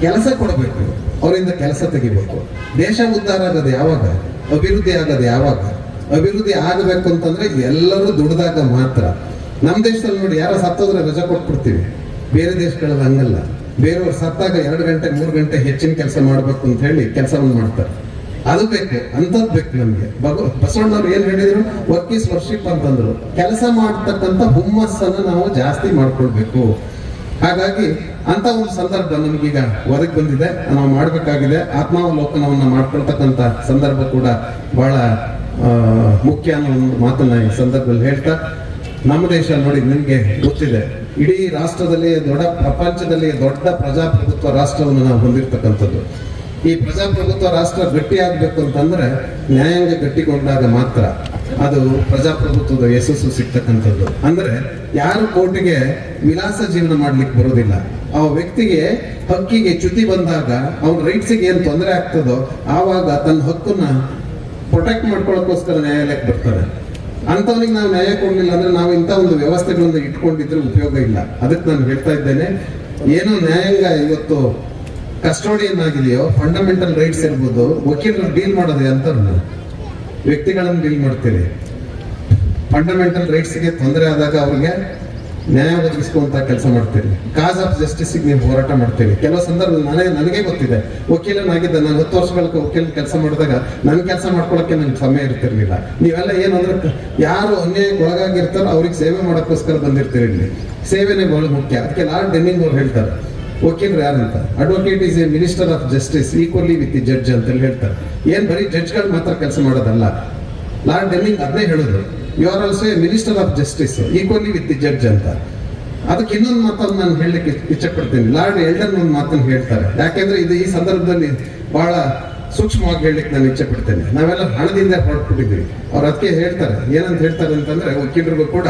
ಕೆಲಸ ಕೊಡಬೇಕು, ಅವರಿಂದ ಕೆಲಸ ತೆಗಿಬೇಕು. ದೇಶ ಉದ್ಧಾರ ಆಗೋದು ಯಾವಾಗ? ಅಭಿವೃದ್ಧಿ ಆಗೋದು ಯಾವಾಗ? ಅಭಿವೃದ್ಧಿ ಆಗಬೇಕು ಅಂತಂದ್ರೆ ಎಲ್ಲರೂ ದುಡಿದಾಗ ಮಾತ್ರ. ನಮ್ಮ ದೇಶದಲ್ಲಿ ನೋಡಿ, ಯಾರೋ ಸತ್ತೋದ್ರೆ ರಜಾ ಕೊಟ್ಬಿಡ್ತೀವಿ. ಬೇರೆ ದೇಶಗಳಲ್ಲಿ ಹಂಗಲ್ಲ. ಬೇರೆಯವ್ರು ಸತ್ತಾಗ ಎರಡು ಗಂಟೆ, ಮೂರು ಗಂಟೆ ಹೆಚ್ಚಿನ ಕೆಲಸ ಮಾಡಬೇಕು ಅಂತ ಹೇಳಿ ಕೆಲಸವನ್ನು ಮಾಡ್ತಾರೆ. ಅದು ಬೇಕು ಅಂತದ್ ಬೇಕು ನಮ್ಗೆ. ಭಗವ, ಬಸವಣ್ಣವ್ರು ಏನ್ ಹೇಳಿದ್ರು? ವರ್ಕ್ ಈಸ್ ವರ್ಷಿಪ್ ಅಂತಂದ್ರು. ಕೆಲಸ ಮಾಡ್ತಕ್ಕಂಥ ಹುಮ್ಮಸ್ಸನ್ನು ನಾವು ಜಾಸ್ತಿ ಮಾಡ್ಕೊಳ್ಬೇಕು. ಹಾಗಾಗಿ ಅಂತ ಒಂದು ಸಂದರ್ಭ ನಮಗೀಗ ಒದಗಿ ಬಂದಿದೆ. ನಾವು ಮಾಡಬೇಕಾಗಿದೆ. ಆತ್ಮಾವಲೋಕನವನ್ನ ಮಾಡ್ಕೊಳ್ತಕ್ಕಂಥ ಸಂದರ್ಭ ಕೂಡ ಬಹಳ ಮುಖ್ಯ ಅನ್ನೋ ಒಂದು ಮಾತನ್ನ ಈ ಸಂದರ್ಭದಲ್ಲಿ ಹೇಳ್ತಾ, ನಮ್ಮ ದೇಶ ನೋಡಿ ನಿಮಗೆ ಗೊತ್ತಿದೆ. ಇಡೀ ರಾಷ್ಟ್ರದಲ್ಲಿ ದೊಡ್ಡ ಪ್ರಪಂಚದಲ್ಲಿ ದೊಡ್ಡ ಪ್ರಜಾಪ್ರಭುತ್ವ ರಾಷ್ಟ್ರವನ್ನು ನಾವು ಹೊಂದಿರತಕ್ಕಂಥದ್ದು. ಈ ಪ್ರಜಾಪ್ರಭುತ್ವ ರಾಷ್ಟ್ರ ಗಟ್ಟಿಯಾಗಬೇಕು ಅಂತಂದ್ರೆ ನ್ಯಾಯಾಂಗ ಗಟ್ಟಿಗೊಂಡಾಗ ಮಾತ್ರ. ಅದು ಪ್ರಜಾಪ್ರಭುತ್ವದ ಯಶಸ್ಸು ಸಿಗ್ತಕ್ಕಂಥದ್ದು. ಅಂದ್ರೆ ಯಾರು ಕೋರ್ಟ್ಗೆ ವಿಲಾಸ ಜೀವನ ಮಾಡ್ಲಿಕ್ಕೆ ಬರೋದಿಲ್ಲ. ಆ ವ್ಯಕ್ತಿಗೆ ಹಕ್ಕಿಗೆ ಚ್ಯುತಿ ಬಂದಾಗ ಅವನ ರೈಟ್ಸಿಗೆ ಏನ್ ತೊಂದರೆ ಆಗ್ತದೋ ಆವಾಗ ತನ್ನ ಹಕ್ಕನ್ನ ಪ್ರೊಟೆಕ್ಟ್ ಮಾಡ್ಕೊಳ್ಳೋಕ್ಕೋಸ್ಕರ ನ್ಯಾಯಾಲಯಕ್ಕೆ ಬರ್ತಾರೆ. ಅಂಥವ್ರಿಗೆ ನಾವು ನ್ಯಾಯ ಕೊಡ್ಲಿಲ್ಲ ಅಂದ್ರೆ ನಾವು ಇಂಥ ಒಂದು ವ್ಯವಸ್ಥೆಗಳನ್ನ ಇಟ್ಕೊಂಡಿದ್ರೆ ಉಪಯೋಗ ಇಲ್ಲ. ಅದಕ್ಕೆ ನಾನು ಹೇಳ್ತಾ ಇದ್ದೇನೆ, ಏನು ನ್ಯಾಯಾಂಗ ಇವತ್ತು ಕಸ್ಟೋಡಿಯನ್ ಆಗಿದೆಯೋ ಫಂಡಮೆಂಟಲ್ ರೈಟ್ಸ್ ಇರ್ಬೋದು, ವಕೀಲರು ಡೀಲ್ ಮಾಡೋದೇ ಅಂತವ್ರನ್ನ ವ್ಯಕ್ತಿಗಳನ್ನು ಡೀಲ್ ಮಾಡ್ತೇವೆ ಫಂಡಮೆಂಟಲ್ ರೈಟ್ಸ್ಗೆ ತೊಂದರೆ ಆದಾಗ ಅವರಿಗೆ ನ್ಯಾಯ ಒದಗಿಸುವಂತ ಕೆಲಸ ಮಾಡ್ತೇವೆ ಕಾಸ್ ಆಫ್ ಜಸ್ಟಿಸ್ಗೆ ನೀವು ಹೋರಾಟ ಮಾಡ್ತೇವೆ ಕೆಲವು ಸಂದರ್ಭದಲ್ಲಿ ನನಗೆ ನನಗೆ ಗೊತ್ತಿದೆ. ವಕೀಲನಾಗಿದ್ದ ನಾನು ಹತ್ತು ವರ್ಷಗಳ ವಕೀಲ ಕೆಲಸ ಮಾಡಿದಾಗ ನನ್ನ ಕೆಲಸ ಮಾಡ್ಕೊಳಕ್ಕೆ ನನಗೆ ಸಮಯ ಇರ್ತಿರ್ಲಿಲ್ಲ. ನೀವೆಲ್ಲ ಏನಂದ್ರೆ ಯಾರು ಅನ್ಯಾಯಕ್ಕೆ ಒಳಗಾಗಿರ್ತಾರೋ ಅವ್ರಿಗೆ ಸೇವೆ ಮಾಡೋಕ್ಕೋಸ್ಕರ ಬಂದಿರ್ತೀರಿ ಇಲ್ಲಿ. ಸೇವೆನೇ ಬಹಳ ಮುಖ್ಯ. ಅದಕ್ಕೆ ಲಾರ್ಡ್ ಡೆನ್ನಿಂಗ್ ಅವ್ರು ಹೇಳ್ತಾರೆ. ವಕೀಲರು ಯಾರಂತ advocate is a minister of justice equally with the judge ಅಂತ ಹೇಳಿ ಹೇಳ್ತಾರೆ. ಏನ್ ಬರೀ ಜಡ್ಜ್ಗಳು ಮಾತ್ರ ಕೆಲಸ ಮಾಡೋದಲ್ಲ? ಲಾರ್ಡ್ ಡೆಲ್ಲಿಂಗ್ ಅದನ್ನೇ ಹೇಳಿದ್ರು you are also a minister of justice equally with the judge ಅಂತ. ಅದಕ್ಕೆ ಇನ್ನೊಂದು ಮಾತನ್ನು ನಾನು ಹೇಳಲಿಕ್ಕೆ ಇಚ್ಛಪಡ್ತೀನಿ ಲಾರ್ಡ್ ಎಲ್ಡರ್ ಒಂದು ಮಾತನ್ನು ಹೇಳ್ತಾರೆ. ಯಾಕೆಂದ್ರೆ ಇದು ಈ ಸಂದರ್ಭದಲ್ಲಿ ಬಹಳ ಸೂಕ್ಷ್ಮವಾಗಿ ಹೇಳಲಿಕ್ಕೆ ನಾನು ಇಚ್ಛೆ ಪಡ್ತೇನೆ ನಾವೆಲ್ಲ ಹಣದಿಂದ ಹೊರಟ್ಬಿಟ್ಟಿದ್ವಿ ಅವ್ರು ಅದಕ್ಕೆ ಹೇಳ್ತಾರೆ. ಏನಂತ ಹೇಳ್ತಾರೆ ಅಂತಂದ್ರೆ ವಕೀಲರಿಗೂ ಕೂಡ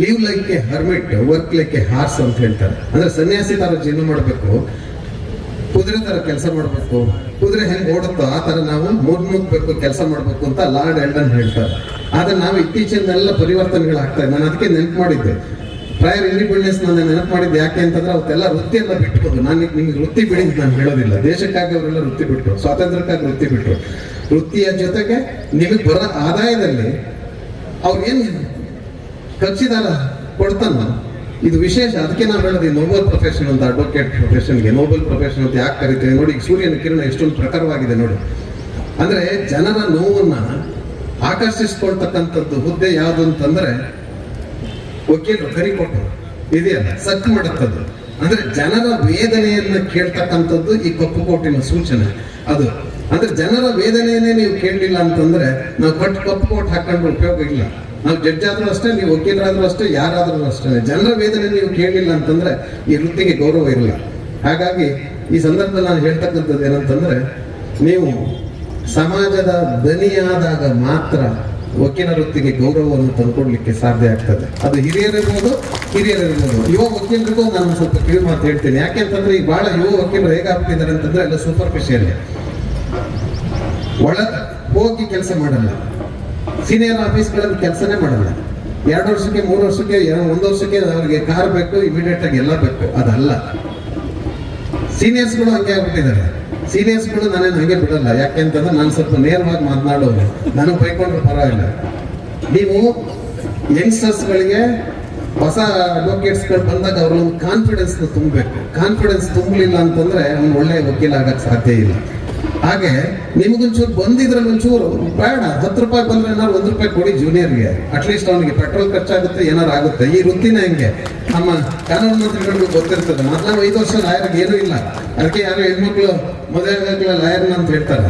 live like a hermit work like a horse ಅಂತ ಹೇಳ್ತಾರೆ. ಅಂದ್ರೆ ಸನ್ಯಾಸಿ ತರ ಜೀವನ ಮಾಡಬೇಕು. ಕುದುರೆ ತರ ಕೆಲಸ ಮಾಡಬೇಕು. ಕುದುರೆ ಹೆಂಗ್ ಓಡುತ್ತೋ ಆ ತರ ನಾವು ಮುನ್ನುಗ್ಬೇಕು ಕೆಲಸ ಮಾಡಬೇಕು ಅಂತ ಲಾರ್ಡ್ ಎಲ್ಡನ್ ಹೇಳ್ತಾರೆ. ಆದ್ರೆ ನಾವು ಇತ್ತೀಚಿನೆಲ್ಲ ಪರಿವರ್ತನೆಗಳು ಆಗ್ತಾ ನಾನು ಅದಕ್ಕೆ ನೆನಪು ಮಾಡಿದ್ದೆ. ಪ್ರಯರ್ ಇಂಡಿಪೆಂಡೆನ್ಸ್ ನಾನು ನೆನಪು ಮಾಡಿದ್ದೆ ಯಾಕೆ ಅಂತಂದ್ರೆ ಅವತ್ತೆಲ್ಲ ವೃತ್ತಿ ಎಲ್ಲ ಬಿಟ್ಬೋದು ನಾನು ನಿಮ್ಗೆ ವೃತ್ತಿ ಬಿಡಿ ಅಂತ ನಾನು ಹೇಳೋದಿಲ್ಲ. ದೇಶಕ್ಕಾಗಿ ಅವರೆಲ್ಲ ವೃತ್ತಿ ಬಿಟ್ರು, ಸ್ವಾತಂತ್ರ್ಯಕ್ಕಾಗಿ ವೃತ್ತಿ ಬಿಟ್ಟರು ವೃತ್ತಿಯ ಜೊತೆಗೆ ನಿಮಗೆ ಬರೋ ಆದಾಯದಲ್ಲಿ ಅವ್ರು ಏನು ಖರ್ಚಿದಾರ ಕೊಡ್ತಾನ. ಇದು ವಿಶೇಷ, ಅದಕ್ಕೆ ನಾವು ಹೇಳೋದು ನೋಬಲ್ ಪ್ರೊಫೆಷನ್ ಅಂತ ಅಡ್ವೊಕೇಟ್ ಪ್ರೊಫೆಷನ್ಗೆ ನೋಬಲ್ ಪ್ರೊಫೆಷನ್ ಅಂತ ಯಾಕೆ ಕರಿತೀವಿ ನೋಡಿ ಸೂರ್ಯನ ಕಿರಣ ಎಷ್ಟೊಂದು ಪ್ರಕಾರವಾಗಿದೆ ನೋಡಿ. ಅಂದ್ರೆ ಜನರ ನೋವನ್ನ ಆಕರ್ಷಿಸ್ಕೊಳ್ತಕ್ಕಂಥದ್ದು ಹುದ್ದೆ ಯಾವುದು ಅಂತಂದ್ರೆ ವಕೀಲರು ಕರಿ ಕೊಟ್ಟರು ಇದೆಯಲ್ಲ ಸಕ್ ಮಾಡುತ್ತದ್ದು. ಅಂದ್ರೆ ಜನರ ವೇದನೆಯನ್ನ ಕೇಳ್ತಕ್ಕಂಥದ್ದು ಈ ಕಪ್ಪು ಕೋಟಿನ ಸೂಚನೆ. ಅದು, ಅಂದ್ರೆ ಜನರ ವೇದನೆಯನ್ನೇ ನೀವು ಕೇಳಲಿಲ್ಲ ಅಂತಂದ್ರೆ ನಾವು ಕಟ್ಟು ಕಪ್ಪು ಕೋಟ್ ಹಾಕೊಂಡು ಉಪಯೋಗ ಇಲ್ಲ. ನಾವು ಜಡ್ಜ್ ಆದ್ರೂ ಅಷ್ಟೇ, ನೀವು ವಕೀಲರಾದ್ರೂ ಅಷ್ಟೇ, ಯಾರಾದ್ರೂ ಅಷ್ಟೇ. ಜನರ ವೇದನೆ ನೀವು ಕೇಳಿಲ್ಲ ಅಂತಂದ್ರೆ ಈ ವೃತ್ತಿಗೆ ಗೌರವ ಇರಲ್ಲ. ಹಾಗಾಗಿ ಈ ಸಂದರ್ಭದಲ್ಲಿ ನಾನು ಹೇಳ್ತಕ್ಕಂಥದ್ದು ಏನಂತಂದ್ರೆ, ನೀವು ಸಮಾಜದ ದನಿಯಾದಾಗ ಮಾತ್ರ ವಕೀಲ ವೃತ್ತಿಗೆ ಗೌರವವನ್ನು ತಂದುಕೊಡ್ಲಿಕ್ಕೆ ಸಾಧ್ಯ ಆಗ್ತದೆ. ಅದು ಹಿರಿಯರಿರ್ಬೋದು ಹಿರಿಯರಿರ್ಬೋದು. ಯುವ ವಕೀಲರಿಗೂ ನಾನು ಸ್ವಲ್ಪ ಕಿವಿ ಮಾತು ಹೇಳ್ತೀನಿ. ಯಾಕೆಂತಂದ್ರೆ ಈ ಬಹಳ ಯುವ ವಕೀಲರು ಹೇಗಾಗ್ತಿದ್ದಾರೆ ಅಂತಂದ್ರೆ, ಎಲ್ಲ ಸೂಪರ್ಫಿಷಿಯಲ್ ಒಳ ಹೋಗಿ ಕೆಲಸ ಮಾಡಲ್ಲ. ಸೀನಿಯರ್ ಆಫೀಸ್ಗಳಲ್ಲಿ ಕೆಲಸನೇ ಮಾಡಲ್ಲ. ಎರಡು ವರ್ಷಕ್ಕೆ, ಮೂರು ವರ್ಷಕ್ಕೆ ಒಂದು ವರ್ಷಕ್ಕೆ ಅವರಿಗೆ ಕಾರ್ ಬೇಕು ಇಮಿಡಿಯೇಟ್ ಆಗಿ ಎಲ್ಲ ಬೇಕು. ಅದಲ್ಲ. ಸೀನಿಯರ್ಸ್ಗಳು ಹಂಗೆ ಆಗ್ಬಿಟ್ಟಿದ್ದಾರೆ. ಸೀನಿಯರ್ಸ್ಗಳು ನಾನೇನು ಹಂಗೆ ಬಿಡಲ್ಲ. ಯಾಕೆಂತಂದ್ರೆ ನಾನು ಸ್ವಲ್ಪ ನೇರವಾಗಿ ಮಾತನಾಡೋದು. ನನಗೆ ಬೈಕೊಂಡ್ರೆ ಪರವಾಗಿಲ್ಲ. ನೀವು ಯಂಗ್ಸ್ಟರ್ಸ್ಗಳಿಗೆ ಹೊಸ ಅಡ್ವೊಕೇಟ್ಸ್ಗಳು ಬಂದಾಗ ಅವ್ರೊಂದು ಕಾನ್ಫಿಡೆನ್ಸ್ ತುಂಬಬೇಕು. ಕಾನ್ಫಿಡೆನ್ಸ್ ತುಂಬಲಿಲ್ಲ ಅಂತಂದ್ರೆ ಅವ್ನು ಒಳ್ಳೆ ವಕೀಲ ಆಗಕ್ಕೆ ಸಾಧ್ಯ ಇಲ್ಲ. ಹಾಗೆ ನಿಮಗೊಂಚೂರು ಬಂದಿದ್ರೆ ಒಂಚೂರು ಬೇಡ, ಹತ್ತು ರೂಪಾಯಿ ಬಂದ್ರೆ ಏನಾದ್ರು ಒಂದು ರೂಪಾಯಿ ಕೊಡಿ ಜೂನಿಯರ್ಗೆ ಅಟ್ಲೀಸ್ಟ್ ಅವನಿಗೆ ಪೆಟ್ರೋಲ್ ಖರ್ಚಾಗುತ್ತೆ ಏನಾರು ಆಗುತ್ತೆ. ಈ ವೃತ್ತಿನ ಹೆಂಗೆ? ನಮ್ಮ ಕಾನೂನು ಮಂತ್ರಿಗಳಿಗೂ ಗೊತ್ತಿರ್ತದೆ. ಮೊದಲ ಐದು ವರ್ಷ ಲಾಯರ್ಗೆ ಏನೂ ಇಲ್ಲ. ಅದಕ್ಕೆ ಯಾರು ಹೆಣ್ಮಕ್ಳು ಮದುವೆ ಆಗಲ್ಲ ಲಾಯರ್ನ ಅಂತ ಹೇಳ್ತಾರೆ.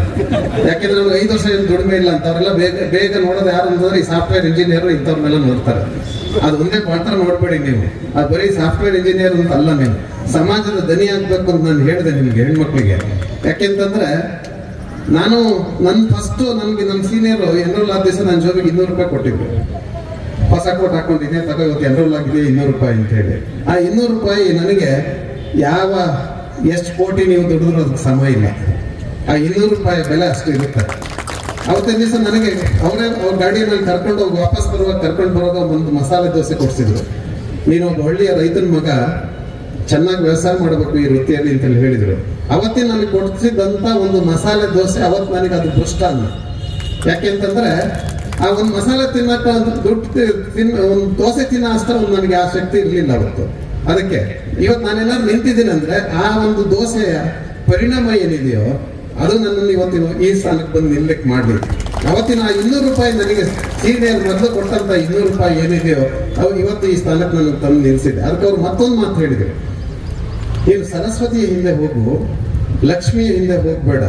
ಯಾಕೆಂದ್ರೆ ನಮ್ಗೆ ಐದು ವರ್ಷ ಏನು ದುಡಿಮೆ ಇಲ್ಲ ಅಂತ. ಬೇಗ ಬೇಗ ನೋಡೋದು ಯಾರು ಅಂತಂದ್ರೆ ಈ ಸಾಫ್ಟ್ವೇರ್ ಇಂಜಿನಿಯರ್ ಇಂಥವ್ರನ್ನೆಲ್ಲ ನೋಡ್ತಾರೆ. ಅದು ಒಂದೇ ಮಾತ್ರ ನೋಡ್ಬೇಡಿ ನೀವು. ಅದು ಬರೀ ಸಾಫ್ಟ್ವೇರ್ ಇಂಜಿನಿಯರ್ ಅಂತ ಅಲ್ಲ ನೀವು ಸಮಾಜದ ದನಿ ಆಗ್ಬೇಕು ಅಂತ ನಾನು ಹೇಳಿದೆ ನಿಮ್ಗೆ ಹೆಣ್ಮಕ್ಳಿಗೆ. ಯಾಕೆಂತಂದ್ರೆ, ನಾನು ನನ್ನ ಫಸ್ಟ್ ನನ್ಗೆ ನನ್ನ ಸೀನಿಯರ್ ಎನ್ರೋಲ್ ಆದ ದಿವಸ ನನ್ನ ಜೋಬಿಗೆ ಇನ್ನೂರು ರೂಪಾಯಿ ಕೊಟ್ಟಿದ್ರು ಹೊಸ ಕೋಟ್ ಹಾಕೊಂಡಿದ್ದೆ, ತಗೋ ಇವತ್ತು ಎನ್ರೋಲ್ ಆಗಿದೆ, ಇನ್ನೂರು ರೂಪಾಯಿ ಅಂತ ಹೇಳಿ. ಆ ಇನ್ನೂರು ರೂಪಾಯಿ ನನಗೆ ಯಾವ, ಎಷ್ಟು ಕೋಟಿ ನೀವು ದುಡಿದ್ರು ಅದಕ್ಕೆ ಸಮ ಇಲ್ಲ. ಆ ಇನ್ನೂರು ರೂಪಾಯಿ ಬೆಲೆ ಅಷ್ಟು ಇರುತ್ತೆ. ಅವತ್ತಿನ ದಿವಸ ನನಗೆ ಅವರೇ, ಅವ್ರ ಗಾಡಿಯಲ್ಲಿ ಕರ್ಕೊಂಡು ಹೋಗಿ ವಾಪಸ್ ಬರುವಾಗ ಕರ್ಕೊಂಡು ಬರುವಾಗ ಒಂದು ಮಸಾಲೆ ದೋಸೆ ಕೊಡ್ಸಿದ್ರು. ನೀನು ಒಬ್ಬ ಹಳ್ಳಿಯ ರೈತನ ಮಗ ಚೆನ್ನಾಗಿ ವ್ಯವಸಾಯ ಮಾಡಬೇಕು ಈ ರೀತಿಯಲ್ಲಿ ಅಂತೇಳಿ ಹೇಳಿದ್ರು. ಅವತ್ತಿನ ನನಗೆ ಒಂದು ಮಸಾಲೆ ದೋಸೆ ಅವತ್ತು ನನಗೆ ಅದು ದುಷ್ಟ ಅನ್ನ ಯಾಕೆಂತಂದ್ರೆ ಆ ಒಂದು ಮಸಾಲೆ ತಿನ್ನಕ್ಕ ಒಂದು ದುಡ್ಡು ತಿನ್ ತಿನ್ನ ಒಂದು ದೋಸೆ ತಿನ್ನೋ ಅಷ್ಟ ಒಂದು ನನಗೆ ಆ ಶಕ್ತಿ ಇರಲಿಲ್ಲ ಅವತ್ತು. ಅದಕ್ಕೆ ಇವತ್ತು ನಾನೇನಾದ್ರು ನಿಂತಿದ್ದೀನಿ ಅಂದ್ರೆ, ಆ ಒಂದು ದೋಸೆಯ ಪರಿಣಾಮ ಏನಿದೆಯೋ, ಅದು ನನ್ನನ್ನು ಇವತ್ತಿನ ಈ ಸ್ಥಾನಕ್ಕೆ ಬಂದು ನಿಲ್ಲಕ್ಕೆ ಮಾಡಲಿ. ಅವತ್ತಿನ ಆ ಇನ್ನೂರು ರೂಪಾಯಿ ನನಗೆ ಸೀನಿಯರ್ ಮೊದಲು ಕೊಟ್ಟಂತ ಇನ್ನೂರು ರೂಪಾಯಿ ಏನಿದೆಯೋ, ಅವು ಇವತ್ತು ಈ ಸ್ಥಾನಕ್ಕೆ ನನಗೆ ತಂದು ನಿಲ್ಲಿಸಿದೆ ಅದಕ್ಕೆ ಅವ್ರು ಮತ್ತೊಂದು ಮಾತು ಹೇಳಿದರು. ನೀನು ಸರಸ್ವತಿಯ ಹಿಂದೆ ಹೋಗು, ಲಕ್ಷ್ಮಿಯ ಹಿಂದೆ ಹೋಗ್ಬೇಡ.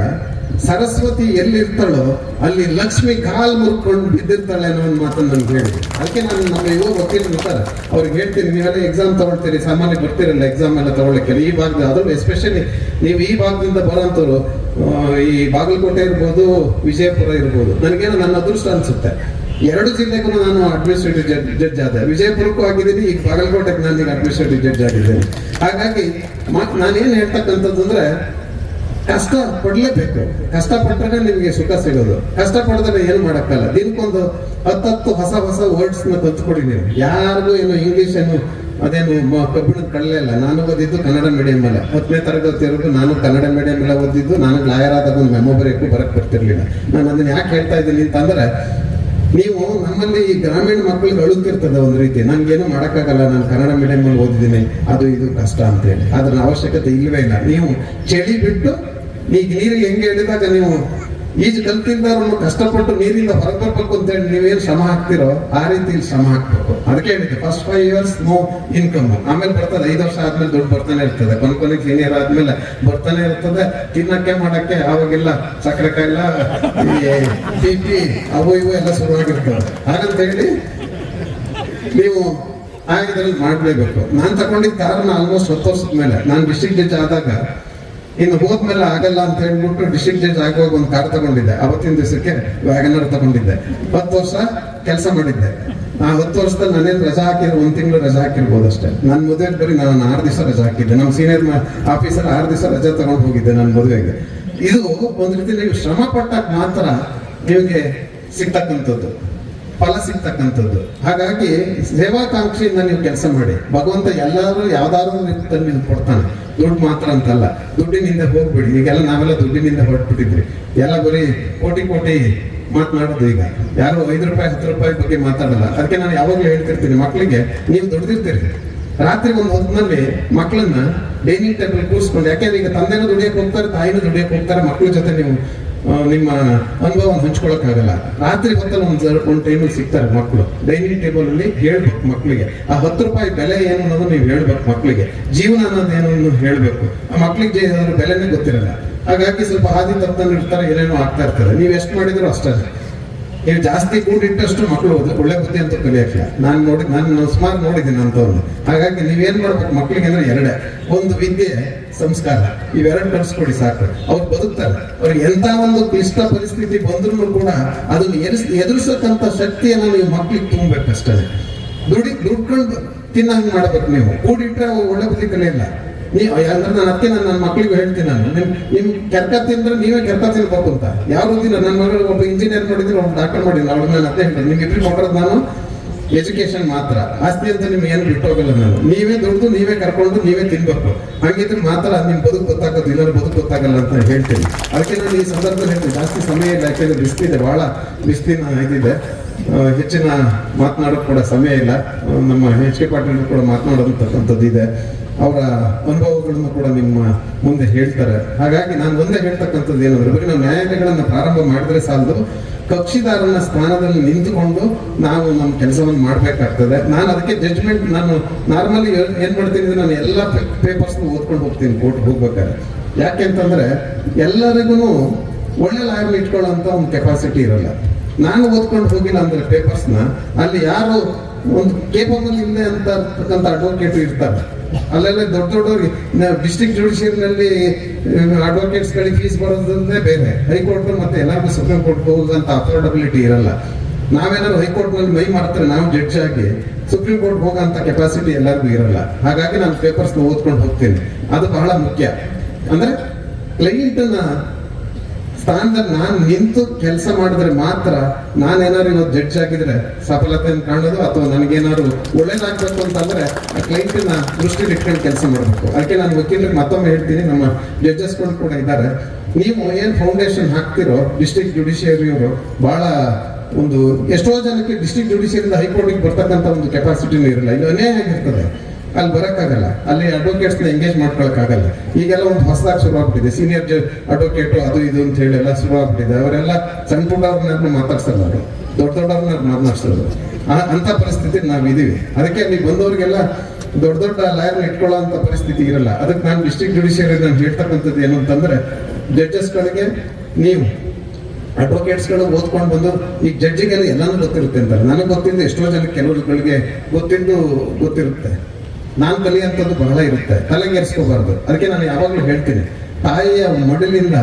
ಸರಸ್ವತಿ ಎಲ್ಲಿರ್ತಾಳೋ, ಅಲ್ಲಿ ಲಕ್ಷ್ಮಿ ಕಾಲ್ ಮುರ್ಕೊಂಡು ಬಿದ್ದಿರ್ತಾಳೆ ಅನ್ನೋ ಒಂದು ಮಾತನ್ನು ನನ್ಗೆ ಹೇಳಿ. ಅದಕ್ಕೆ ನಾನು ನಮ್ಮ ಯುವ ವಕೀಲರು ಇರ್ತಾರೆ ಅವ್ರಿಗೆ ಹೇಳ್ತೀನಿ, ನೀವೆಲ್ಲ ಎಕ್ಸಾಮ್ ತಗೊಳ್ತೀರಿ ಸಾಮಾನ್ಯ ಬರ್ತಿರಲ್ಲ ಎಕ್ಸಾಮ್ ಎಲ್ಲ ತಗೊಳ್ಳಕ್ಕೆ. ಈ ಭಾಗದ ಅದು ಎಸ್ಪೆಷಲಿ ನೀವು ಈ ಭಾಗದಿಂದ ಬರೋಂಥವ್ರು ಈ ಬಾಗಲಕೋಟೆ ಇರ್ಬೋದು, ವಿಜಯಪುರ ಇರ್ಬೋದು, ನನಗೇನು ನನ್ನ ಅದೃಷ್ಟ ಅನ್ಸುತ್ತೆ. ಎರಡು ಜಿಲ್ಲೆಗೂ ನಾನು ಅಡ್ಮಿನಿಸ್ಟ್ರೇಟಿವ್ ಜಡ್ಜ್ ಜಡ್ಜ್ ಆದ. ವಿಜಯಪುರಕ್ಕೂ ಆಗಿದ್ದೀನಿ, ಈಗ ಬಾಗಲಕೋಟೆಗೆ ನಾನು ಈಗ ಅಡ್ಮಿನಿಸ್ಟ್ರೇಟಿವ್ ಜಡ್ಜ್ ಆಗಿದ್ದೇನೆ. ಹಾಗಾಗಿ ಮತ್ತೆ ನಾನೇನು ಹೇಳ್ತಕ್ಕಂಥದ್ದು ಅಂದ್ರೆ, ಕಷ್ಟ ಪಡಲೇಬೇಕು. ಕಷ್ಟ ಪಟ್ಟರೆ ನಿಮಗೆ ಸುಖ ಸಿಗೋದು. ಕಷ್ಟ ಪಡೆದ್ರೆ ಏನು ಮಾಡಕ್ಕಲ್ಲ. ದಿನಕ್ಕೊಂದು ಹತ್ತತ್ತು ಹೊಸ ಹೊಸ ವರ್ಡ್ಸ್ನ ಕಲ್ತ್ಕೊಡಿ ನೀವು. ಯಾರಿಗೂ ಏನು ಇಂಗ್ಲೀಷ್ ಏನು, ಅದೇನು ಕಬ್ಬಿಣದ ಕಡಲೆ ಇಲ್ಲ. ನಾನು ಓದಿದ್ದು ಕನ್ನಡ ಮೀಡಿಯಂ ಮೇಲೆ ಹತ್ತನೇ ತರಗತಿವರೆಗೂ ನಾನು ಕನ್ನಡ ಮೀಡಿಯಂ ಮೇಲೆ ಓದಿದ್ದು. ನಾನು ಲಾಯರ್ ಆದ ಒಂದು ಮೆಮೊ ಬರಕ್ಕೆ ಬರಕ್ ಬರ್ತಿರ್ಲಿಲ್ಲ. ನಾನು ಅದನ್ನ ಯಾಕೆ ಹೇಳ್ತಾ ಇದ್ದೀನಿ ಅಂತಂದ್ರೆ ನೀವು ನಮ್ಮಲ್ಲಿ ಈ ಗ್ರಾಮೀಣ ಮಕ್ಕಳಿಗೆ ಅಳುತ್ತಿರ್ತದೆ ಒಂದು ರೀತಿ. ನನ್ಗೇನು ಮಾಡೋಕ್ಕಾಗಲ್ಲ, ನಾನು ಕನ್ನಡ ಮೀಡಿಯಂ ಅಲ್ಲಿ ಓದಿದ್ದೀನಿ, ಅದು ಇದು ಕಷ್ಟ ಅಂತೇಳಿ. ಅದ್ರ ಅವಶ್ಯಕತೆ ಇಲ್ವೇ ಇಲ್ಲ. ನೀವು ಚಳಿ ಬಿಟ್ಟು, ಈಗ ನೀರಿಗೆ ಹೆಂಗೆ ಹೇಳಿದಾಗ ನೀವು ಈಜು ಕಲ್ತಿದ್ದವ್ರನ್ನು ಕಷ್ಟಪಟ್ಟು ನೀರಿಂದ ಹೊರಗೆ ಬರ್ಬೇಕು ಅಂತೇಳಿ ನೀವೇನು ಶ್ರಮ ಹಾಕ್ತಿರೋ ಆ ರೀತಿ ಶ್ರಮ ಹಾಕ್ಬೇಕು. ಅದಕ್ಕೆ ಹೇಳಿದ್ದೆ first five years no income ಆಮೇಲೆ ಬರ್ತದೆ, ಐದು ವರ್ಷ ಆದ್ಮೇಲೆ ದುಡ್ಡು ಬರ್ತಾನೆ ಇರ್ತದೆ. ಕೊನೆ ಕೊನೆ ಸೀನಿಯರ್ ಆದ್ಮೇಲೆ ಬರ್ತಾನೆ ಇರ್ತದೆ. ತಿನ್ನಕ್ಕೆ, ಮಾಡಕ್ಕೆ ಅವಾಗೆಲ್ಲ ಸಕ್ಕರೆ ಕಾಯಿಲ್ಲ ಬಿ ಪಿ ಅವು ಇವು ಎಲ್ಲ ಶುರುವಾಗಿರ್ತವೆ. ಹಾಗಂತ ಹೇಳಿ ನೀವು ಆ ಇದ್ರಲ್ಲಿ ಮಾಡ್ಲೇಬೇಕು. ನಾನು ತಗೊಂಡಿದ್ದ ಕಾರಣ ಆಲ್ಮೋಸ್ಟ್ ಹತ್ತು ವರ್ಷದ ಮೇಲೆ, ನಾನು ಡಿಸ್ಟ್ರಿಕ್ಟ್ ಜಡ್ಜ್ ಆದಾಗ ಇನ್ನು ಹೋದ್ಮೇಲೆ ಆಗಲ್ಲ ಅಂತ ಹೇಳ್ಬಿಟ್ಟು ಡಿಸ್ಟ್ರಿಕ್ಟ್ ಜಡ್ಜ್ ಆಗುವಾಗ ಒಂದು ಕಾರ್ ತಗೊಂಡಿದ್ದೆ. ಅವತ್ತಿನ ದಿವಸಕ್ಕೆ ವ್ಯಾಗನರ್ ತಗೊಂಡಿದ್ದೆ. ಹತ್ತು ವರ್ಷ ಕೆಲಸ ಮಾಡಿದ್ದೆ. ಆ ಹತ್ತು ವರ್ಷದಲ್ಲಿ ನಾನೇನು ರಜಾ ಹಾಕಿರೋ ಒಂದು ತಿಂಗಳು ರಜಾ ಹಾಕಿರ್ಬೋದು ಅಷ್ಟೇ. ನನ್ನ ಮದುವೆಗೆ ಬರೀ ನಾನು ಆರು ದಿವಸ ರಜಾ ಹಾಕಿದ್ದೆ. ನಮ್ಮ ಸೀನಿಯರ್ ಆಫೀಸರ್ ಆರು ದಿವಸ ರಜಾ ತಗೊಂಡು ಹೋಗಿದ್ದೆ ನನ್ನ ಮದುವೆಗೆ. ಇದು ಒಂದು ರೀತಿ ನೀವು ಶ್ರಮ ಪಟ್ಟಾಗ ಮಾತ್ರ ನಿಮಗೆ ಸಿಗ್ತಕ್ಕಂಥದ್ದು. ಫಲ ಸಿಗ್ತಕ್ಕಂಥದ್ದು ಹಾಗಾಗಿ ಸೇವಾಕಾಂಕ್ಷೆಯಿಂದ ನೀವು ಕೆಲಸ ಮಾಡಿ. ಭಗವಂತ ಎಲ್ಲರೂ ಯಾವ್ದಾದ್ರು ತಂದು ಕೊಡ್ತಾನೆ. ದುಡ್ಡು ಮಾತ್ರ ಅಂತಲ್ಲ. ದುಡ್ಡಿನಿಂದ ಹೋಗ್ಬಿಡಿ. ಈಗೆಲ್ಲ ನಾವೆಲ್ಲ ದುಡ್ಡಿನಿಂದ ಹೊರಟ್ಬಿಟ್ಟಿದ್ರಿ ಎಲ್ಲ ಬರೀ ಕೋಟಿ ಕೋಟಿ ಮಾತನಾಡೋದು ಈಗ. ಯಾರು ಐದು ರೂಪಾಯಿ, ಹತ್ತು ರೂಪಾಯಿ ಬಗ್ಗೆ ಮಾತಾಡಲ್ಲ. ಅದಕ್ಕೆ ನಾನು ಯಾವಾಗಲೂ ಹೇಳ್ತಿರ್ತೀನಿ ಮಕ್ಕಳಿಗೆ ನೀವು ದುಡ್ದಿರ್ತೀರಿ. ರಾತ್ರಿ ಒಂದು ಹೊತ್ತಿನಲ್ಲಿ ಮಕ್ಕಳನ್ನ ಡೈನಿಂಗ್ ಟೇಬಲ್ ಕೂರಿಸ್ಕೊಂಡು ಯಾಕೆಂದ್ರೆ ಈಗ ತಂದೆನೂ ದುಡಿಯಕ್ಕೆ ಹೋಗ್ತಾರೆ, ತಾಯಿನೂ ದುಡಿಯಕ್ಕೆ ಹೋಗ್ತಾರೆ ಮಕ್ಕಳ ಜೊತೆ ನೀವು ನಿಮ್ಮ ಅನುಭವ ಹಂಚ್ಕೊಳಕ್ಕಾಗಲ್ಲ. ರಾತ್ರಿ ಹೊತ್ತಲ್ಲಿ ಒಂದು ಒಂದು ಟೈಮಿಗೆ ಸಿಗ್ತಾರೆ ಮಕ್ಕಳು ಡೈನಿಂಗ್ ಟೇಬಲ್ ಅಲ್ಲಿ ಹೇಳ್ಬೇಕು ಮಕ್ಕಳಿಗೆ ಆ ಹತ್ತು ರೂಪಾಯಿ ಬೆಲೆ ಏನು ಅನ್ನೋದು ನೀವು ಹೇಳ್ಬೇಕು ಮಕ್ಕಳಿಗೆ ಜೀವನ ಅನ್ನೋದು ಏನು ಅನ್ನೋದು ಹೇಳ್ಬೇಕು. ಆ ಮಕ್ಕಳಿಗೆ ಬೆಲೆನೇ ಗೊತ್ತಿರಲ್ಲ. ಹಾಗಾಗಿ ಸ್ವಲ್ಪ ಹಾದಿ ತಪ್ಪನ್ನು ಇರ್ತಾರೆ, ಏನೇನೋ ಆಗ್ತಾ ಇರ್ತಾರೆ ನೀವು ಎಷ್ಟು ಮಾಡಿದ್ರು ಅಷ್ಟೇ. ನೀವು ಜಾಸ್ತಿ ಕೂಡಿಟ್ಟಷ್ಟು ಮಕ್ಕಳು ಒಳ್ಳೆ- ಬುದ್ಧಿ ಅಂತ ಕಲಿಯಕ್ಕೆ. ನಾನು ನೋಡಿ, ನಾನು ಸುಮಾರು ನೋಡಿದ್ದೀನಿ ಅಂತವ್ರು ಹಾಗಾಗಿ ನೀವೇನು ಮಾಡ್ಬೇಕು? ಮಕ್ಕಳಿಗೆ ಅಂದ್ರೆ ಎರಡೇ. ಒಂದು ವಿದ್ಯೆ, ಸಂಸ್ಕಾರ. ಇವೆರಡು ಕಲಿಸ್ಕೊಡಿ ಸಾಕು. ಅವ್ರು ಬದುಕ್ತಾರೆ. ಅವ್ರಿಗೆ ಎಂಥ ಒಂದು ಕ್ಲಿಷ್ಟ ಪರಿಸ್ಥಿತಿ ಬಂದ್ರೂ ಕೂಡ ಅದನ್ನ ಎದುರಿಸ್ ಎದುರಿಸಕ್ಕಂಥ ಶಕ್ತಿಯನ್ನ ನೀವು ಮಕ್ಕಳಿಗೆ ತುಂಬಬೇಕಷ್ಟೇ. ದುಡಿ, ದುಡ್ಕೊಂಡು ತಿನ್ನಂಗ್ ಮಾಡ್ಬೇಕು ನೀವು. ಕೂಡಿಟ್ರೆ ಅವು ಒಳ್ಳೆ ಬುದ್ಧಿ ಕಲಿಯಲ್ಲ. ನೀವು ಅಂದ್ರೆ ನಾನು ಅದಕ್ಕೆ ನಾನು ನನ್ನ ಮಕ್ಳಿಗೂ ಹೇಳ್ತೀನಿ ನಾನು. ನಿಮ್ ನಿಮ್ ಕೆರ್ಕ ತಿಂದ್ರೆ ನೀವೇ ಕೆರ್ಕ ತಿನ್ಬೇಕು ಅಂತ ಯಾರು ದಿನ ನನ್ನ ಮಗಳು ಒಬ್ಬ ಇಂಜಿನಿಯರ್ ಮಾಡಿದ್ರೆ ಒಬ್ಬ ಡಾಕ್ಟರ್ ಮಾಡಿಲ್ಲ. ಅವ್ಳು ನಾನು ಅದೇ ಹೇಳ್ತೀನಿ. ನಿಮ್ಗೆ ಇಬ್ಬರು ಮಾಡೋದು ನಾನು ಎಜುಕೇಶನ್ ಮಾತ್ರ. ಆಸ್ತಿ ಅಂತ ನಿಮ್ಗೆ ಏನು ಬಿಟ್ಟೋಗಲ್ಲ ನಾನು. ನೀವೇ ದುಡ್ದು, ನೀವೇ ಕರ್ಕೊಂಡು, ನೀವೇ ತಿನ್ಬೇಕು. ಹಂಗಿದ್ರೆ ಮಾತ್ರ ನಿಮ್ ಬದುಕು ಗೊತ್ತಾಗೋದು, ಇನ್ನೊಂದು ಬದುಕು ಗೊತ್ತಾಗಲ್ಲ ಅಂತ ಹೇಳ್ತೀನಿ. ಅದಕ್ಕೆ ನಾನು ಈ ಸಂದರ್ಭದಲ್ಲಿ ಹೇಳ್ತೀನಿ. ಜಾಸ್ತಿ ಸಮಯ ಇಲ್ಲ, ಯಾಕೆಂದ್ರೆ ಇದೆ ಬಹಳ ಬಿಸ್ತಿನ ಇದಿದೆ. ಹೆಚ್ಚಿನ ಮಾತನಾಡೋಕೆ ಕೂಡ ಸಮಯ ಇಲ್ಲ. ನಮ್ಮ ಹೆಚ್ ಕೆ ಪಾಟೀಲ್ ಕೂಡ ಮಾತನಾಡೋದಂತಕ್ಕಂಥದ್ದು ಇದೆ. ಅವರ ಅನುಭವಗಳನ್ನು ಕೂಡ ನಿಮ್ಮ ಮುಂದೆ ಹೇಳ್ತಾರೆ. ಹಾಗಾಗಿ ನಾನು ಒಂದೇ ಹೇಳ್ತಕ್ಕಂಥದ್ದು ಏನಂದ್ರೆ ಬರೀ ನಾವು ನ್ಯಾಯಾಲಯಗಳನ್ನ ಪ್ರಾರಂಭ ಮಾಡಿದ್ರೆ ಸಾಲದು. ಕಕ್ಷಿದಾರನ ಸ್ಥಾನದಲ್ಲಿ ನಿಂತುಕೊಂಡು ನಾವು ನಮ್ಮ ಕೆಲಸವನ್ನು ಮಾಡಬೇಕಾಗ್ತದೆ. ನಾನು ಅದಕ್ಕೆ ಜಡ್ಜ್ಮೆಂಟ್ ನಾನು ನಾರ್ಮಲಿ ಏನ್ ಮಾಡ್ತೀನಿ ನಾನು ಎಲ್ಲ ಪೇಪರ್ಸ್ ಓದ್ಕೊಂಡು ಹೋಗ್ತೀನಿ ಕೋರ್ಟ್ ಹೋಗ್ಬೇಕಾದ್ರೆ. ಯಾಕೆ ಅಂತಂದರೆ ಎಲ್ಲರಿಗೂ ಒಳ್ಳೆ ಲಾಯರ್ ಇಟ್ಕೊಳ್ಳೋಂಥ ಒಂದು ಕೆಪಾಸಿಟಿ ಇರಲ್ಲ. ನಾನು ಓದ್ಕೊಂಡು ಹೋಗಿಲ್ಲ ಅಂದರೆ ಪೇಪರ್ಸ್ನ ಅಲ್ಲಿ ಯಾರು ಒಂದು ಕೇಪಬಲ್ ಇಲ್ಲ ಅಂತ ಇರ್ತಕ್ಕಂಥ ಅಡ್ವೊಕೇಟ್ ಇರ್ತಾರೆ. ಅಲ್ಲೆಲ್ಲ ದೊಡ್ಡ ದೊಡ್ಡವ್ರಿಗೆ ಡಿಸ್ಟ್ರಿಕ್ಟ್ ಜುಡಿಷಿಯಲ್ನಲ್ಲಿ ಅಡ್ವೊಕೇಟ್ಸ್ಗಳಿಗೆ ಫೀಸ್ ಬರೋದಂದ್ರೆ ಬೇರೆ. ಹೈಕೋರ್ಟ್ ಮತ್ತೆ ಎಲ್ಲರಿಗೂ ಸುಪ್ರೀಂ ಕೋರ್ಟ್ ಹೋಗುವಂತ ಅಫೋರ್ಡಬಿಲಿಟಿ ಇರಲ್ಲ. ನಾವೇನಾದ್ರು ಹೈಕೋರ್ಟ್ನಲ್ಲಿ ಮೈ ಮಾಡ್ತಾರೆ ನಾವು ಜಡ್ಜ್ ಆಗಿ, ಸುಪ್ರೀಂ ಕೋರ್ಟ್ ಹೋಗೋಂತ ಕೆಪಾಸಿಟಿ ಎಲ್ಲರಿಗೂ ಇರಲ್ಲ. ಹಾಗಾಗಿ ನಾನು ಪೇಪರ್ಸ್ ಓದ್ಕೊಂಡು ಹೋಗ್ತೀನಿ. ಅದು ಬಹಳ ಮುಖ್ಯ. ಅಂದ್ರೆ ಕ್ಲೈಂಟ್ನ ಸ್ಥಾನದಲ್ಲಿ ನಾನು ನಿಂತು ಕೆಲಸ ಮಾಡಿದ್ರೆ ಮಾತ್ರ ನಾನೇನಾದ್ರು ಇವತ್ತು ಜಡ್ಜ್ ಆಗಿದ್ರೆ ಸಫಲತೆಯನ್ನು ಕಾಣೋದು ಅಥವಾ ನನಗೇನಾದ್ರು ಒಳ್ಳೇದಾಗಬೇಕು ಅಂತಂದ್ರೆ ಆ ಕ್ಲೈಂಟಿನ ದೃಷ್ಟಿ ಇಟ್ಕೊಂಡು ಕೆಲಸ ಮಾಡಬೇಕು. ಅದಕ್ಕೆ ನಾನು ವಕೀಲರಿಗೆ ಮತ್ತೊಮ್ಮೆ ಹೇಳ್ತೀನಿ, ನಮ್ಮ ಜಡ್ಜಸ್ಗಳು ಕೂಡ ಇದ್ದಾರೆ. ನೀವು ಏನು ಫೌಂಡೇಶನ್ ಹಾಕ್ತಿರೋ ಡಿಸ್ಟ್ರಿಕ್ಟ್ ಜುಡಿಷಿಯರಿಯವರು ಬಹಳ ಒಂದು ಎಷ್ಟೋ ಜನಕ್ಕೆ ಡಿಸ್ಟ್ರಿಕ್ಟ್ ಜುಡಿಷಿಯರಿಂದ ಹೈಕೋರ್ಟಿಗೆ ಬರ್ತಕ್ಕಂಥ ಒಂದು ಕೆಪಾಸಿಟಿನೂ ಇರಲ್ಲ. ಇದು ಅನ್ಯಾಯ ಆಗಿರ್ತದೆ. ಅಲ್ಲಿ ಬರೋಕ್ಕಾಗಲ್ಲ. ಅಲ್ಲಿ ಅಡ್ವೊಕೇಟ್ಸ್ನ ಎಂಗೇಜ್ ಮಾಡ್ಕೊಳಕ್ಕಾಗಲ್ಲ. ಈಗೆಲ್ಲ ಒಂದು ಹೊಸದಾಗಿ ಶುರು ಆಗ್ಬಿಟ್ಟಿದೆ ಸೀನಿಯರ್ ಅಡ್ವೊಕೇಟ್ ಅದು ಇದು ಅಂತ ಹೇಳಿ ಎಲ್ಲ ಶುರು ಆಗ್ಬಿಟ್ಟಿದೆ ಅವರೆಲ್ಲ ಸಣ್ಣ ಪುಟ್ಟವ್ರನ್ನ ಮಾತಾಡ್ಸಲ್ಲ ಅವರು. ದೊಡ್ಡ ದೊಡ್ಡವ್ರನ್ನ ಮಾತನಾಡ್ಸೋದು ಅಂತ ಪರಿಸ್ಥಿತಿ ನಾವು ಇದೀವಿ. ಅದಕ್ಕೆ ನೀವು ಬಂದವರಿಗೆಲ್ಲ ದೊಡ್ಡ ದೊಡ್ಡ ಲಾಯರ್ನ ಇಟ್ಕೊಳ್ಳೋ ಅಂತ ಪರಿಸ್ಥಿತಿ ಇರಲ್ಲ. ಅದಕ್ಕೆ ನಾನು ಡಿಸ್ಟ್ರಿಕ್ಟ್ ಜುಡಿಷಿಯರಿ ನಾನು ಹೇಳ್ತಕ್ಕಂಥದ್ದು ಏನು ಅಂತಂದ್ರೆ ಜಡ್ಜಸ್ಗಳಿಗೆ ನೀವು ಅಡ್ವೊಕೇಟ್ಸ್ಗಳು ಓದ್ಕೊಂಡು ಬಂದು ಈಗ ಜಡ್ಜಿಗೆಲ್ಲ ಎಲ್ಲಾನು ಗೊತ್ತಿರುತ್ತೆ ಅಂತಾರೆ ನನಗೆ ಗೊತ್ತಿದ್ದು ಎಷ್ಟೋ ಜನ ಕೆಲವರುಗಳಿಗೆ ಗೊತ್ತಿದ್ದು ಗೊತ್ತಿರುತ್ತೆ. ನಾನು ಕಲಿಯಂಥದ್ದು ಬಹಳ ಇರುತ್ತೆ. ತಲೆಗೆರಿಸ್ಕೋಬಾರ್ದು. ಅದಕ್ಕೆ ನಾನು ಯಾವಾಗಲೂ ಹೇಳ್ತೀನಿ ತಾಯಿಯ ಮಡಿಲಿಂದ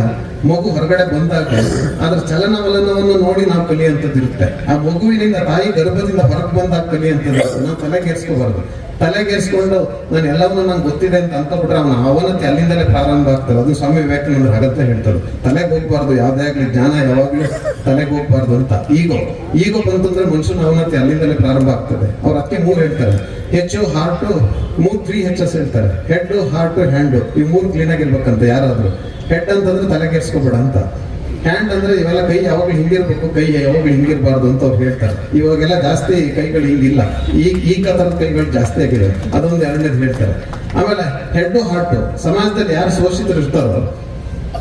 ಮಗು ಹೊರಗಡೆ ಬಂದಾಗ ಅದರ ಚಲನವಲನವನ್ನು ನೋಡಿ ನಾವು ಕಲಿಯುವಂಥದ್ದು ಇರುತ್ತೆ ಆ ಮಗುವಿನಿಂದ ತಾಯಿ ಗರ್ಭದಿಂದ ಹೊರಗೆ ಬಂದಾಗ ಕಲಿಯುವಂಥದ್ದು ನಾವು ತಲೆ ತಲೆಗೆರ್ಸ್ಕೊಂಡು ನಾನು ಎಲ್ಲವನ್ನೂ ನಂಗೆ ಗೊತ್ತಿದೆ ಅಂತ ಅನ್ಕೊಂಡ್ಬಿಟ್ರೆ ಅವನ ಅವನತಿ ಅಲ್ಲಿಂದಲೇ ಪ್ರಾರಂಭ ಆಗ್ತದೆ. ಅದು ಸ್ವಾಮಿ ವಿವೇಕಾನಂದ ಅಗತ್ಯ ಹೇಳ್ತಾರೆ. ತಲೆಗೆ ಹೋಗ್ಬಾರ್ದು, ಯಾವುದೇ ಆಗ್ಲಿ ಜ್ಞಾನ ಯಾವಾಗಲೂ ತಲೆಗೆ ಹೋಗ್ಬಾರ್ದು ಅಂತ. ಈಗೋ ಈಗೋ ಬಂತಂದ್ರೆ ಮನುಷ್ಯನ ಅವನತಿ ಅಲ್ಲಿಂದಲೇ ಪ್ರಾರಂಭ ಆಗ್ತದೆ. ಅವ್ರ ಅದಕ್ಕೆ ಮೂರು ಹೇಳ್ತಾರೆ. ಹೆಚ್ಚು, ಹಾರ್ಟು, ಮೂರ್ ತ್ರೀ ಹೆಚ್ ಹೇಳ್ತಾರೆ. ಹೆಡ್ ಹಾರ್ಟ್, ಹ್ಯಾಂಡ್, ಈ ಮೂರು ಕ್ಲೀನ್ ಆಗಿರ್ಬೇಕಂತ ಯಾರಾದ್ರೂ. ಹೆಡ್ ಅಂತಂದ್ರೆ ತಲೆ ಕೆಡ್ಸ್ಕೊಬೇಡ ಅಂತ. ಹ್ಯಾಂಡ್ ಅಂದ್ರೆ ಇವೆಲ್ಲ ಕೈ ಯಾವಾಗ ಹಿಂಗಿರ್ಬೇಕು, ಕೈ ಯಾವಾಗ ಹಿಂಗಿರ್ಬಾರ್ದು ಅಂತ ಅವ್ರು ಹೇಳ್ತಾರೆ. ಇವಾಗೆಲ್ಲ ಜಾಸ್ತಿ ಕೈಗಳು ಹಿಂಗಿಲ್ಲ. ಈಗ ಈ ತರದ ಕೈಗಳು ಜಾಸ್ತಿ ಆಗಿದೆ ಅದೊಂದು ಎರಡನೇದು ಹೇಳ್ತಾರೆ. ಆಮೇಲೆ ಹೆಡ್ ಹಾರ್ಟ್ ಸಮಾಜದಲ್ಲಿ ಯಾರು ಶೋಷಿತರು ಇರ್ತಾರೋ,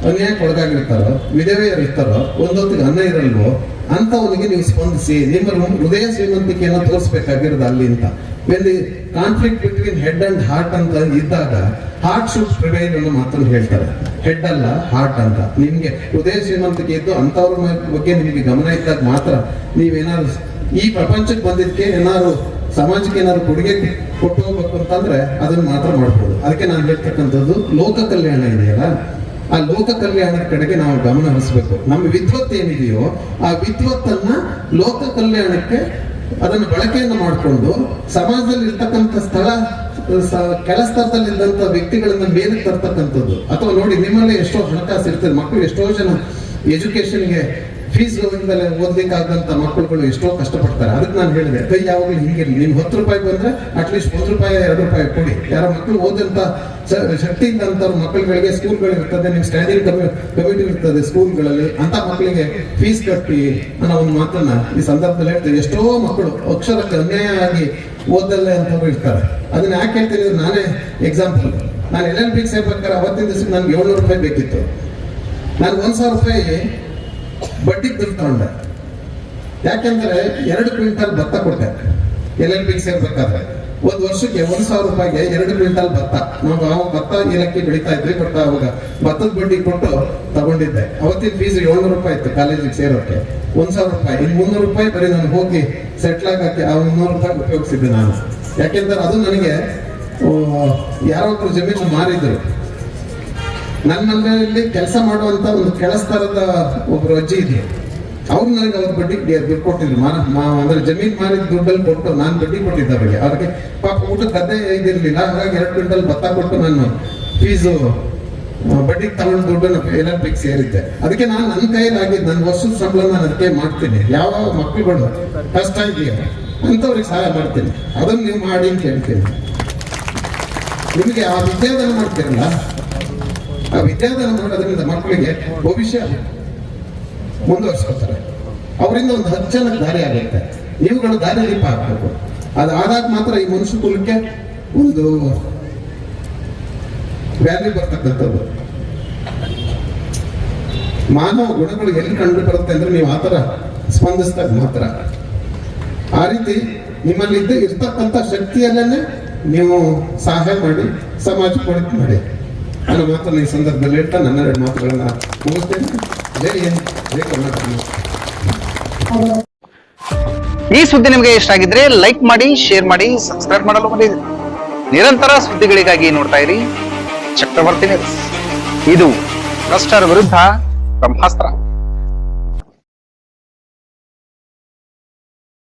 ಅನ್ಯಾಯಕ್ಕೆ ಒಳಗಾಗಿರ್ತಾರೋ, ವಿಧವೆಯರು ಇರ್ತಾರೋ, ಒಂದೊತ್ತಿಗೆ ಅನ್ನ ಇರಲ್ವೋ ಅಂತವನಿಗೆ ನೀವು ಸ್ಪಂದಿಸಿ, ನಿಮ್ಮ ಹೃದಯ ಶ್ರೀಮಂತಿಕೆಯನ್ನು ತೋರಿಸ್ಬೇಕಾಗಿರೋದು ಅಲ್ಲಿ ಅಂತ. Conflict between head and heart ಅಂತ ಇದ್ದಾಗ ಹಾರ್ಟ್ ಶುಡ್ ಪ್ರಿವೈಲ್ ಅನ್ನೋ ಮಾತನ್ನು ಹೇಳ್ತಾರೆ. ಹೆಡ್ ಅಲ್ಲ ಹಾರ್ಟ್ ಅಂತ. ನಿಮ್ಗೆ ಉದಯ ಶ್ರೀಮಂತಿಕೆ ಇದ್ದು ಅಂಥವ್ರ ಬಗ್ಗೆ ನಿಮಗೆ ಗಮನ ಇದ್ದಾಗ ಮಾತ್ರ ನೀವೇನಾದ್ರು ಈ ಪ್ರಪಂಚಕ್ಕೆ ಬಂದಿದ್ದಕ್ಕೆ ಏನಾದ್ರು ಸಮಾಜಕ್ಕೆ ಏನಾದ್ರು ಕೊಡುಗೆ ಕೊಟ್ಟು ಹೋಗ್ಬೇಕು ಅಂತಂದ್ರೆ ಅದನ್ನ ಮಾತ್ರ ಮಾಡ್ಬೋದು ಅದಕ್ಕೆ ನಾನು ಹೇಳ್ತಕ್ಕಂಥದ್ದು ಲೋಕ ಕಲ್ಯಾಣ ಇದೆಯಲ್ಲ, ಆ ಲೋಕ ಕಲ್ಯಾಣದ ಕಡೆಗೆ ನಾವು ಗಮನ ಹರಿಸಬೇಕು. ನಮ್ಮ ವಿದ್ವತ್ ಏನಿದೆಯೋ ಆ ವಿದ್ವತ್ತನ್ನ ಲೋಕ ಕಲ್ಯಾಣಕ್ಕೆ ಅದನ್ನು ಬಳಕೆಯನ್ನು ಮಾಡಿಕೊಂಡು ಸಮಾಜದಲ್ಲಿ ಇರ್ತಕ್ಕಂಥ ಸ್ಥಳ ಸ್ಥಳದಲ್ಲಿ ಇದ್ದಂಥ ವ್ಯಕ್ತಿಗಳನ್ನ ಮೇಲೆ ತರ್ತಕ್ಕಂಥದ್ದು. ಅಥವಾ ನೋಡಿ, ನಿಮ್ಮಲ್ಲೇ ಎಷ್ಟೋ ಹಣಕಾಸು ಇರ್ತದೆ ಮಕ್ಕಳು ಎಷ್ಟೋ ಜನ ಎಜುಕೇಶನ್ಗೆ ಫೀಸ್ ಓದ್ಲಿಕ್ಕಾಗದಂತ ಮಕ್ಕಳುಗಳು ಎಷ್ಟೋ ಕಷ್ಟಪಡ್ತಾರೆ. ಅದಕ್ಕೆ ನಾನು ಹೇಳಿದೆ ಕೈ ಯಾವಾಗಲೂ ಹಿಂಗಿರಲಿ ನೀವು ಹತ್ತು ರೂಪಾಯಿ ಬಂದ್ರೆ ಅಟ್ಲೀಸ್ಟ್ ಒಂದು ರೂಪಾಯಿ, ಎರಡು ರೂಪಾಯಿ ಕೊಡಿ. ಯಾರೋ ಮಕ್ಕಳು ಓದಂತ ಶಕ್ತಿಯಿಂದ ಶಕ್ತಿ ಇದ್ದಂತ ಮಕ್ಕಳುಗಳಿಗೆ ಸ್ಕೂಲ್ಗಳು ಇರ್ತದೆ ಸ್ಟ್ಯಾಂಡಿಂಗ್ ಕಮಿಟಿ ಇರ್ತದೆ ಸ್ಕೂಲ್ಗಳಲ್ಲಿ, ಅಂತ ಮಕ್ಕಳಿಗೆ ಫೀಸ್ ಕಟ್ಟಿ ಅನ್ನೋ ಒಂದು ಮಾತನ್ನ ಈ ಸಂದರ್ಭದಲ್ಲಿ ಹೇಳ್ತೇವೆ ಎಷ್ಟೋ ಮಕ್ಕಳು ಅಕ್ಷರಕ್ಕೆ ಅನ್ಯಾಯ ಆಗಿ ಓದಲ್ಲೇ ಅಂತವ್ರು ಇರ್ತಾರೆ. ಅದನ್ನ ಯಾಕೆ ಹೇಳ್ತೀನಿ ನಾನೇ ಎಕ್ಸಾಂಪಲ್ ನಾನು ಎಲ್ ಎಲ್ ಬಿಗೆ ಸೇರ್ಬೇಕಾದ್ರೆ ಅವತ್ತಿನ ದಿವಸಕ್ಕೆ ನನ್ಗೆ ಏಳ್ನೂರು ರೂಪಾಯಿ ಬೇಕಿತ್ತು. ನಾನು ಒಂದ್ ಸಾವಿರ ರೂಪಾಯಿ ಬಡ್ಡಿಗೆ ಬಿಲ್ ತಗೊಂಡೆ ಯಾಕೆಂದ್ರೆ ಎರಡು ಕ್ವಿಂಟಲ್ ಭತ್ತ ಕೊಟ್ಟೆ. ಎಲ್ ಎಲ್ ಪಿ ಸೇರ್ಬೇಕಾದ್ರೆ? ಒಂದ್ ವರ್ಷಕ್ಕೆ ಒಂದ್ ಸಾವಿರ ರೂಪಾಯಿಗೆ ಎರಡು ಕ್ವಿಂಟಲ್ ಭತ್ತ. ನಾವು ಅವಾಗ ಭತ್ತ ಏಲಕ್ಕಿ ಬೆಳಿತಾ ಇದ್ವಿ ಬಟ್ ಅವಾಗ ಭತ್ತದ ಬಡ್ಡಿ ಕೊಟ್ಟು ತಗೊಂಡಿದ್ದೆ. ಅವತ್ತಿನ ಫೀಸ್ ಏಳ್ನೂರು ರೂಪಾಯಿ ಇತ್ತು ಕಾಲೇಜಿಗೆ ಸೇರೋಕೆ. ಒಂದ್ ಸಾವಿರ ರೂಪಾಯಿ. ಇನ್ನು ಮುನ್ನೂರು ರೂಪಾಯಿ ಬರೀ ನಾನು ಹೋಗಿ ಸೆಟ್ಲ್ ಆಗಕ್ಕೆ ಆ ಮುನ್ನೂರು ರೂಪಾಯಿ ಉಪಯೋಗಿಸಿದ್ದೆ ನಾನು. ಯಾಕೆಂದ್ರೆ ಅದು ನನಗೆ ಯಾರೋ ಒಬ್ರು ಜಮೀನು ಮಾರಿದ್ರು. ನನ್ನ ಮನೆಯಲ್ಲಿ ಕೆಲಸ ಮಾಡುವಂತ ಒಂದು ಕೆಳಸ್ತರದ ಒಬ್ರು ಅಜ್ಜಿ ಇದೆ. ಅವ್ರು ನನಗೆ ಅವ್ರ ಬಡ್ಡಿ ದುಡ್ಡು ಕೊಟ್ಟಿದ್ರು. ಮಾ- ಅಂದ್ರೆ ಜಮೀನ್ ಮಾರಿದ ದುಡ್ಡಲ್ಲಿ ಕೊಟ್ಟು ನಾನು ಬಡ್ಡಿ ಕೊಟ್ಟಿದ್ದೆ ಅವ್ರಿಗೆ. ಅವ್ರಿಗೆ ಪಾಪ ಊಟ ಗದ್ದೆ ಇದಿರಲಿಲ್ಲ. ಹಾಗಾಗಿ ಎರಡು ಕ್ವಿಂಟಲ್ ಭತ್ತ ಕೊಟ್ಟು ನಾನು ಫೀಸು ಬಡ್ಡಿಗೆ ತಗೊಂಡು ದುಡ್ಡನ್ನು ಬಿಗ್ ಸೇರಿದ್ದೆ. ಅದಕ್ಕೆ ನಾನು ನನ್ನ ಕೈಯಲ್ಲಾಗಿ ನನ್ನ ವರ್ಷದ ಸಂಬಳ ನಾನು ಅದಕ್ಕೆ ಮಾಡ್ತೀನಿ. ಯಾವ ಮಕ್ಕಳುಗಳು ಕಷ್ಟ ಇದೆಯಾ? ಅಂತವ್ರಿಗೆ ಸಹಾಯ ಮಾಡ್ತೀನಿ. ಅದನ್ನು ನೀವು ಮಾಡಿ ಅಂತ ಹೇಳ್ತೀನಿ. ನಿಮಗೆ ಆ ವಿದ್ಯಾದಾನ ಮಾಡ್ತೀರಲ್ಲ ಆ ವಿದ್ಯಾದಾನ ಮಾಡೋದ್ರಿಂದ ಮಕ್ಕಳಿಗೆ ಭವಿಷ್ಯ ಮುಂದುವರ್ಸ್ಕೊತಾರೆ ಅವರಿಂದ ಒಂದು ಹತ್ತು ಜನಕ್ಕೆ ದಾರಿ ಆಗುತ್ತೆ ನೀವುಗಳು ದಾರಿ ದೀಪ ಹಾಕ್ಬೇಕು ಅದಾದಾಗ ಮಾತ್ರ ಈ ಮನುಷ್ಯ ಕುಲಕ್ಕೆ ಒಂದು ವ್ಯಾಲ್ಯೂ ಬರ್ತಕ್ಕಂಥದ್ದು. ಮಾನವ ಗುಣಗಳು ಎಲ್ಲಿ ಕಂಡು ಬರುತ್ತೆ ಅಂದ್ರೆ ನೀವು ಆತರ ಸ್ಪಂದಿಸಿದಾಗ ಮಾತ್ರ. ಆ ರೀತಿ ನಿಮ್ಮಲ್ಲಿ ಇದ್ದ ಇರ್ತಕ್ಕಂಥ ಶಕ್ತಿಯಲ್ಲೇ ನೀವು ಸಹಾಯ ಮಾಡಿ ಸಮಾಜ ಕೊಡಕ್ಕೆ ಮಾಡಿ. ನನ್ನ ಮಾತನ್ನು ಈ ಸಂದರ್ಭದಲ್ಲಿ ಇಟ್ಟ ನನ್ನ ಎರಡು ಮಾತುಗಳನ್ನ ಮುಗಿಸ್ತೇನೆ. ಈ ಸುದ್ದಿ ನಿಮಗೆ ಇಷ್ಟ ಆಗಿದ್ರೆ ಲೈಕ್ ಮಾಡಿ, ಶೇರ್ ಮಾಡಿ, ಸಬ್ಸ್ಕ್ರೈಬ್ ಮಾಡಲು ಮರೆಯದಿರಿ ನಿರಂತರ ಸುದ್ದಿಗಳಿಗಾಗಿ ನೋಡ್ತಾ ಇರಿ. ಚಕ್ರವರ್ತಿ ಇದು ಭ್ರಷ್ಟರ ವಿರುದ್ಧ ಬ್ರಹ್ಮಾಸ್ತ್ರ.